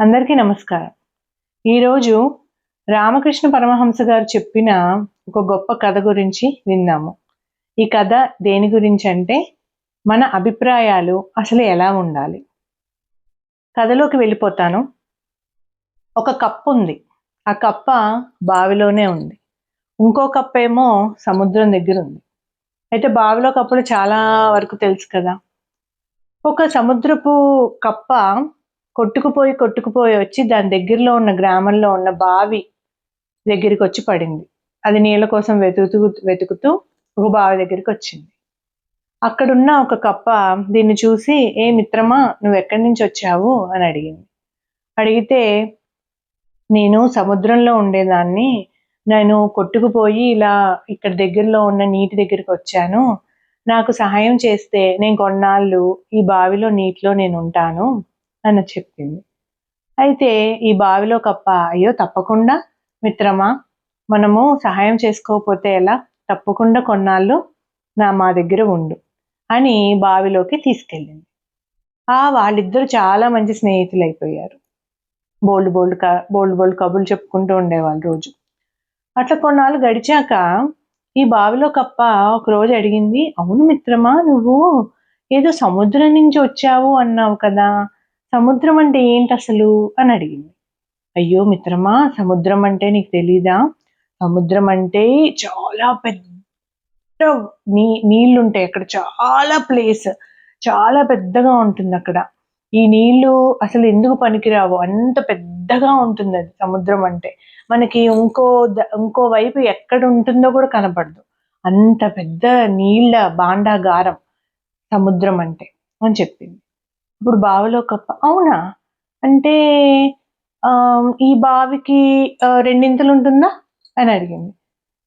అందరికీ నమస్కారం. ఈరోజు రామకృష్ణ పరమహంస గారు చెప్పిన ఒక గొప్ప కథ గురించి విన్నాము. ఈ కథ దేని గురించి అంటే మన అభిప్రాయాలు అసలు ఎలా ఉండాలి? కథలోకి వెళ్ళిపోతాను. ఒక కప్పు ఉంది. ఆ కప్ప బావిలోనే ఉంది. ఇంకో కప్ప ఏమో సముద్రం దగ్గర ఉంది. అయితే బావిలో కప్పులు చాలా వరకు తెలుసు కదా. ఒక సముద్రపు కప్ప కొట్టుకుపోయి కొట్టుకుపోయి వచ్చి దాని దగ్గరలో ఉన్న గ్రామంలో ఉన్న బావి దగ్గరికి వచ్చి పడింది. అది నీళ్ళ కోసం వెతుకుతూ వెతుకుతూ ఒక బావి దగ్గరికి వచ్చింది. అక్కడున్న ఒక కప్ప దీన్ని చూసి ఏ మిత్రమా నువ్వు ఎక్కడి నుంచి వచ్చావు? అని అడిగింది. అడిగితే నేను సముద్రంలో ఉండేదాన్ని. నేను కొట్టుకుపోయి ఇలా ఇక్కడ దగ్గరలో ఉన్న నీటి దగ్గరికి వచ్చాను. నాకు సహాయం చేస్తే నేను కొన్నాళ్ళు ఈ బావిలో నీటిలో నేను ఉంటాను. అని చెప్పింది. అయితే ఈ బావిలో కప్ప అయ్యో తప్పకుండా మిత్రమా మనము సహాయం చేసుకోకపోతే ఎలా? తప్పకుండా కొన్నాళ్ళు నా మా దగ్గర ఉండు అని బావిలోకి తీసుకెళ్ళింది. ఆ వాళ్ళిద్దరు చాలా మంచి స్నేహితులు అయిపోయారు బోల్డ్ బోల్డ్ క బోల్డ్ బోల్డ్ కబుర్లు చెప్పుకుంటూ ఉండేవాళ్ళు రోజు. అట్లా కొన్నాళ్ళు గడిచాక ఈ బావిలో కప్ప ఒక రోజు అడిగింది అవును మిత్రమా నువ్వు ఏదో సముద్రం నుంచి వచ్చావు అన్నావు కదా సముద్రం అంటే ఏంటి అసలు అని అడిగింది. అయ్యో మిత్రమా సముద్రం అంటే నీకు తెలీదా? సముద్రం అంటే చాలా పెద్ద నీ నీళ్ళు ఉంటాయి అక్కడ. చాలా ప్లేస్ చాలా పెద్దగా ఉంటుంది అక్కడ. ఈ నీళ్ళు అసలు ఎందుకు పనికిరావు? అంత పెద్దగా ఉంటుంది అది సముద్రం అంటే. మనకి ఇంకో ఇంకో వైపు ఎక్కడ ఉంటుందో కూడా కనపడదు. అంత పెద్ద నీళ్ళ బాండాగారం సముద్రం అంటే అని చెప్పింది. ఇప్పుడు బావిలో కప్ప అవునా? అంటే ఈ బావికి రెండింతలు ఉంటుందా? అని అడిగింది.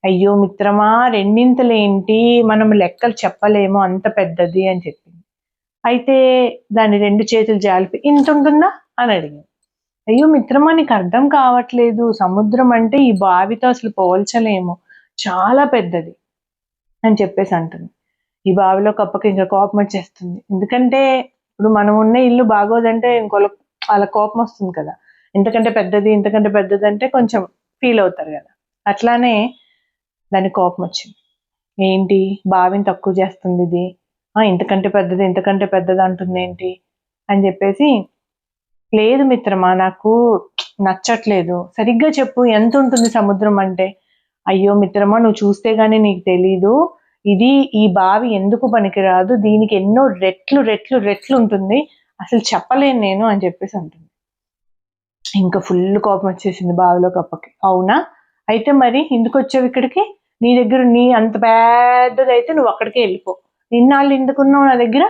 అయ్యో మిత్రమా రెండింతలు ఏంటి మనం లెక్కలు చెప్పలేము అంత పెద్దది అని చెప్పింది. అయితే దాని రెండు చేతులు జాలిపి ఇంత ఉంటుందా? అని అడిగింది. అయ్యో మిత్రమా నీకు అర్థం కావట్లేదు. సముద్రం అంటే ఈ బావితో అసలు పోల్చలేము. చాలా పెద్దది అని చెప్పేసి అంటుంది. ఈ బావిలో కప్పకి ఇంకా కోపం వచ్చేస్తుంది. ఎందుకంటే ఇప్పుడు మనం ఉన్న ఇల్లు బాగోదంటే ఇంకో వాళ్ళ కోపం వస్తుంది కదా. ఇంతకంటే పెద్దది ఇంతకంటే పెద్దది అంటే కొంచెం ఫీల్ అవుతారు కదా. అట్లానే దాని కోపం వచ్చింది. ఏంటి? బావిని తక్కువ చేస్తుంది ఇది. ఇంతకంటే పెద్దది ఇంతకంటే పెద్దది అంటుంది ఏంటి? అని చెప్పేసి లేదు మిత్రమా నాకు నచ్చట్లేదు. సరిగ్గా చెప్పు ఎంత ఉంటుంది సముద్రం అంటే? అయ్యో మిత్రమా నువ్వు చూస్తే గానీ నీకు తెలీదు. ఇది ఈ బావి ఎందుకు పనికిరాదు? దీనికి ఎన్నో రెట్లు రెట్లు రెట్లు ఉంటుంది. అసలు చెప్పలేను నేను అని చెప్పేసి అంటుంది. ఇంకా ఫుల్ కోపం వచ్చేసింది బావిలో కప్పకి అవునా? అయితే మరి ఎందుకు వచ్చావు ఇక్కడికి? నీ దగ్గర నీ అంత పెద్దదైతే నువ్వు అక్కడికే వెళ్ళిపో. నిన్నాళ్ళు ఎందుకున్నావు నా దగ్గర?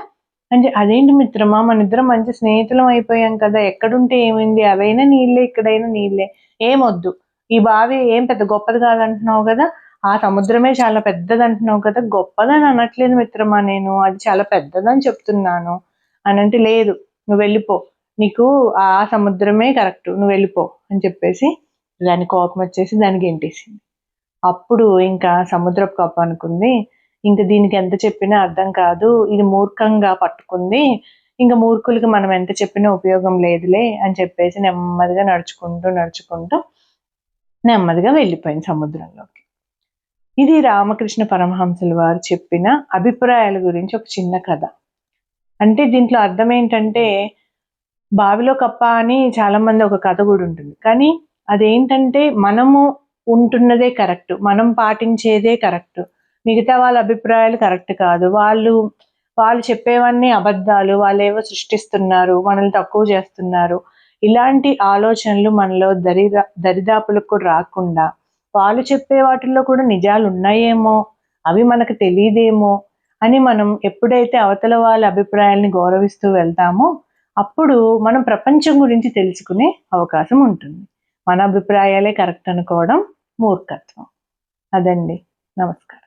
అంటే అదేంటి మిత్రమా? మన ఇద్దరం మంచి స్నేహితులం అయిపోయాం కదా. ఎక్కడుంటే ఏమైంది? అవైనా నీళ్ళే ఇక్కడైనా నీళ్ళే. ఏమొద్దు? ఈ బావి ఏం పెద్ద గొప్పది కాదంటున్నావు కదా? ఆ సముద్రమే చాలా పెద్దది అంటున్నావు కదా గొప్పదని అనట్లేదు మిత్రమా నేను అది చాలా పెద్దదని చెప్తున్నాను. అని అంటే లేదు నువ్వు వెళ్ళిపో. నీకు ఆ సముద్రమే కరెక్ట్ నువ్వు వెళ్ళిపో అని చెప్పేసి దాని కోపం వచ్చేసి దానికి గెంటేసింది. అప్పుడు ఇంకా సముద్రపు కోపం అనుకుంది ఇంకా దీనికి ఎంత చెప్పినా అర్థం కాదు ఇది మూర్ఖంగా పట్టుకుంది ఇంకా మూర్ఖులకి మనం ఎంత చెప్పినా ఉపయోగం లేదులే అని చెప్పేసి నెమ్మదిగా నడుచుకుంటూ నడుచుకుంటూ నెమ్మదిగా వెళ్ళిపోయింది సముద్రంలోకి. ఇది రామకృష్ణ పరమహంసుల వారు చెప్పిన అభిప్రాయాల గురించి ఒక చిన్న కథ. అంటే దీంట్లో అర్థం ఏంటంటే బావిలో కప్ప అని చాలా మంది ఒక కథ కూడా ఉంటుంది. కానీ అదేంటంటే మనము ఉంటున్నదే కరెక్ట్ మనం పాటించేదే కరెక్ట్. మిగతా వాళ్ళ అభిప్రాయాలు కరెక్ట్ కాదు. వాళ్ళు వాళ్ళు చెప్పేవన్నీ అబద్ధాలు వాళ్ళు ఏవో సృష్టిస్తున్నారు మనల్ని తక్కువ చేస్తున్నారు. ఇలాంటి ఆలోచనలు మనలో దరిదా దరిదాపులకు కూడా రాకుండా వాళ్ళు చెప్పే వాటిల్లో కూడా నిజాలు ఉన్నాయేమో అవి మనకు తెలియదేమో అని మనం ఎప్పుడైతే అవతల వాళ్ళ అభిప్రాయాల్ని గౌరవిస్తూ వెళ్తామో అప్పుడు మనం ప్రపంచం గురించి తెలుసుకునే అవకాశం ఉంటుంది. మన అభిప్రాయాలే కరెక్ట్ అనుకోవడం మూర్ఖత్వం. అదండి. నమస్కారం.